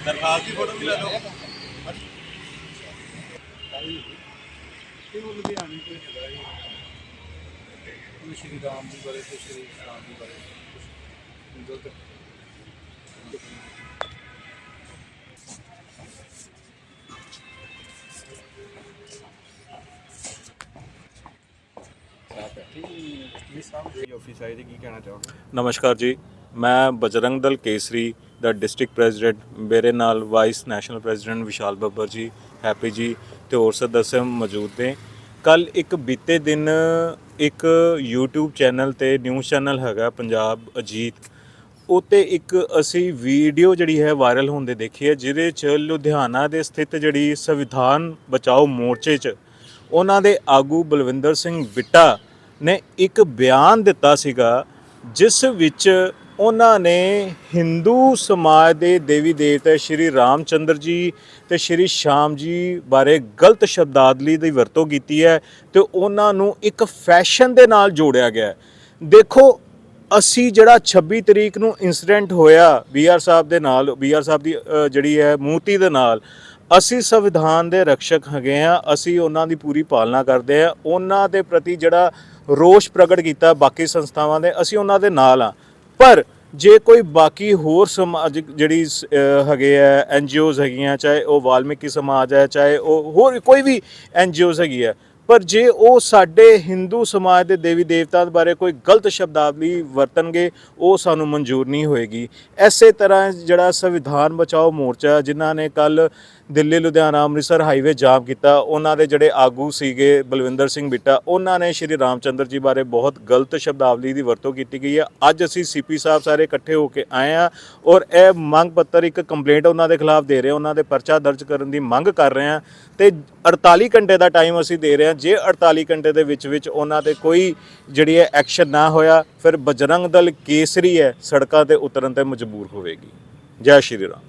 ਦਰਖਾਸਤ ਦੀ ਫੋਟੋ ਵੀ ਲੈ ਲਓ ਇਹ ਉਹ ਲੁਧਿਆਣੇ ਤੋਂ ਹੈਗਾ ਇਹ ਉਹ ਸ਼੍ਰੀ ਰਾਮ ਜੀ ਬਾਰੇ ਤੇ ਸ਼੍ਰੀ ਰਾਮ ਜੀ ਬਾਰੇ ਕੁਛ ਗਲਤ ਆਫਿਸ ਆਏ ਤੇ ਕੀ ਕਹਿਣਾ ਚਾਹੋਗੇ? ਨਮਸਕਾਰ ਜੀ ਮੈਂ ਬਜਰੰਗ ਦਲ ਕੇਸਰੀ ਦਾ ਡਿਸਟ੍ਰਿਕਟ ਪ੍ਰੈਜ਼ੀਡੈਂਟ, ਮੇਰੇ ਨਾਲ vice national president Vishal Babbar ji, Happy ji ਤੇ ਹੋਰ ਸਦੱਸਿਆ ਮੌਜੂਦ ਨੇ। ਕੱਲ ਇੱਕ ਬੀਤੇ ਦਿਨ ਇੱਕ YouTube ਚੈਨਲ ਤੇ ਨਿਊਜ਼ ਚੈਨਲ ਹੈਗਾ ਪੰਜਾਬ ਅਜੀਤ। ਉਤੇ ਇੱਕ ਅਸੀਂ ਵੀਡੀਓ ਜਿਹੜੀ ਹੈ ਵਾਇਰਲ ਹੁੰਦੇ ਦੇਖੀ ਹੈ, ਜਿਹਦੇ ਚ ਲੁਧਿਆਣਾ ਦੇ ਸਥਿਤ ਜਿਹੜੀ ਸੰਵਿਧਾਨ ਬਚਾਓ ਮੋਰਚੇ ਚ ਉਹਨਾਂ ਦੇ ਆਗੂ ਬਲਵਿੰਦਰ ਸਿੰਘ ਬਿੱਟਾ ਨੇ ਇੱਕ ਬਿਆਨ ਦਿੱਤਾ ਸੀਗਾ, ਜਿਸ ਵਿੱਚ ਉਹਨਾਂ ਨੇ ਹਿੰਦੂ ਸਮਾਜ ਦੇ ਦੇਵੀ ਦੇਵਤੇ ਸ਼੍ਰੀ ਰਾਮਚੰਦਰ ਜੀ ਤੇ ਸ਼੍ਰੀ ਸ਼ਾਮ ਜੀ ਬਾਰੇ ਗਲਤ ਸ਼ਬਦਾਵਲੀ ਦੀ ਵਰਤੋਂ ਕੀਤੀ ਹੈ ਤੇ ਉਹਨਾਂ ਨੂੰ ਇੱਕ ਫੈਸ਼ਨ ਦੇ ਨਾਲ ਜੋੜਿਆ ਗਿਆ ਦੇਖੋ, ਅਸੀਂ ਜਿਹੜਾ 26 ਤਰੀਕ ਨੂੰ ਇਨਸੀਡੈਂਟ ਹੋਇਆ ਬੀਆਰ ਸਾਹਿਬ ਦੇ ਨਾਲ ਬੀਆਰ ਸਾਹਿਬ ਦੀ ਜਿਹੜੀ ਹੈ ਮੂਤੀ ਦੇ ਨਾਲ, ਅਸੀਂ ਸੰਵਿਧਾਨ ਦੇ ਰਕਸ਼ਕ ਹੈਗੇ ਆ ਅਸੀਂ ਉਹਨਾਂ ਦੀ ਪੂਰੀ ਪਾਲਣਾ ਕਰਦੇ ਆ ਉਹਨਾਂ ਦੇ ਪ੍ਰਤੀ ਜਿਹੜਾ ਰੋਸ਼ ਪ੍ਰਗਟ ਕੀਤਾ ਬਾਕੀ ਸੰਸਥਾਵਾਂ ਦੇ, ਅਸੀਂ ਉਹਨਾਂ ਦੇ ਨਾਲ ਆ ਪਰ ਜੇ ਕੋਈ ਬਾਕੀ ਹੋਰ ਸਮਾਜਿਕ ਜਿਹੜੀ ਸ- ਅ, ਹੈਗੇ ਆ ਐਨਜੀਓਜ਼ ਹੈਗੀਆਂ ਚਾਹੇ ਉਹ ਵਾਲਮੀਕੀ ਸਮਾਜ ਹੈ ਚਾਹੇ ਉਹ ਹੋਰ ਕੋਈ ਵੀ ਐਨਜੀਓਜ਼ ਹੈਗੀ ਹੈ ਪਰ ਜੇ ਉਹ ਸਾਡੇ ਹਿੰਦੂ ਸਮਾਜ ਦੇ ਦੇਵੀ ਦੇਵਤਾ ਬਾਰੇ ਕੋਈ ਗਲਤ ਸ਼ਬਦਾਵਲੀ ਵਰਤਣਗੇ, ਉਹ ਸਾਨੂੰ ਮਨਜ਼ੂਰ ਨਹੀਂ ਹੋਏਗੀ। ਐਸੇ ਤਰ੍ਹਾਂ ਜਿਹੜਾ ਸੰਵਿਧਾਨ ਬਚਾਓ ਮੋਰਚਾ, ਜਿਨ੍ਹਾਂ ਨੇ ਕੱਲ ਦਿੱਲੀ, ਲੁਧਿਆਣਾ, ਅੰਮ੍ਰਿਤਸਰ ਹਾਈਵੇ ਜਾਮ ਕੀਤਾ, ਉਹਨਾਂ ਦੇ ਜਿਹੜੇ ਆਗੂ ਸੀਗੇ ਬਲਵਿੰਦਰ ਸਿੰਘ ਬਿੱਟਾ, ਉਹਨਾਂ ਨੇ ਸ਼੍ਰੀ ਰਾਮਚੰਦਰ ਜੀ ਬਾਰੇ ਬਹੁਤ ਗਲਤ ਸ਼ਬਦਾਵਲੀ ਦੀ ਵਰਤੋਂ ਕੀਤੀ ਗਈ ਹੈ। ਅੱਜ ਅਸੀਂ ਸੀਪੀ ਸਾਹਿਬ ਸਾਰੇ ਇਕੱਠੇ ਹੋ ਕੇ ਆਏ ਆ ਔਰ ਇਹ ਮੰਗ ਪੱਤਰ ਇੱਕ ਕੰਪਲੇਂਟ ਉਹਨਾਂ ਦੇ ਖਿਲਾਫ ਦੇ ਰਹੇ ਉਹਨਾਂ ਦੇ ਪਰਚਾ ਦਰਜ ਕਰਨ ਦੀ ਮੰਗ ਕਰ ਰਹੇ ਹਾਂ ਤੇ 48 ਘੰਟੇ ਦਾ ਟਾਈਮ ਅਸੀਂ ਦੇ ਰਹੇ ਹਾਂ ਜੇ 48 ਘੰਟੇ ਦੇ ਵਿੱਚ ਵਿੱਚ ਉਹਨਾਂ ਤੇ ਕੋਈ ਜਿਹੜੀ ਹੈ ਐਕਸ਼ਨ ਨਾ ਹੋਇਆ, ਫਿਰ ਬਜਰੰਗ ਦਲ ਕੇਸਰੀ ਹੈ, ਸੜਕਾਂ ਤੇ ਉਤਰਨ ਤੇ ਮਜਬੂਰ ਹੋਵੇਗੀ। ਜੈ ਸ਼੍ਰੀ ਰਾਮ।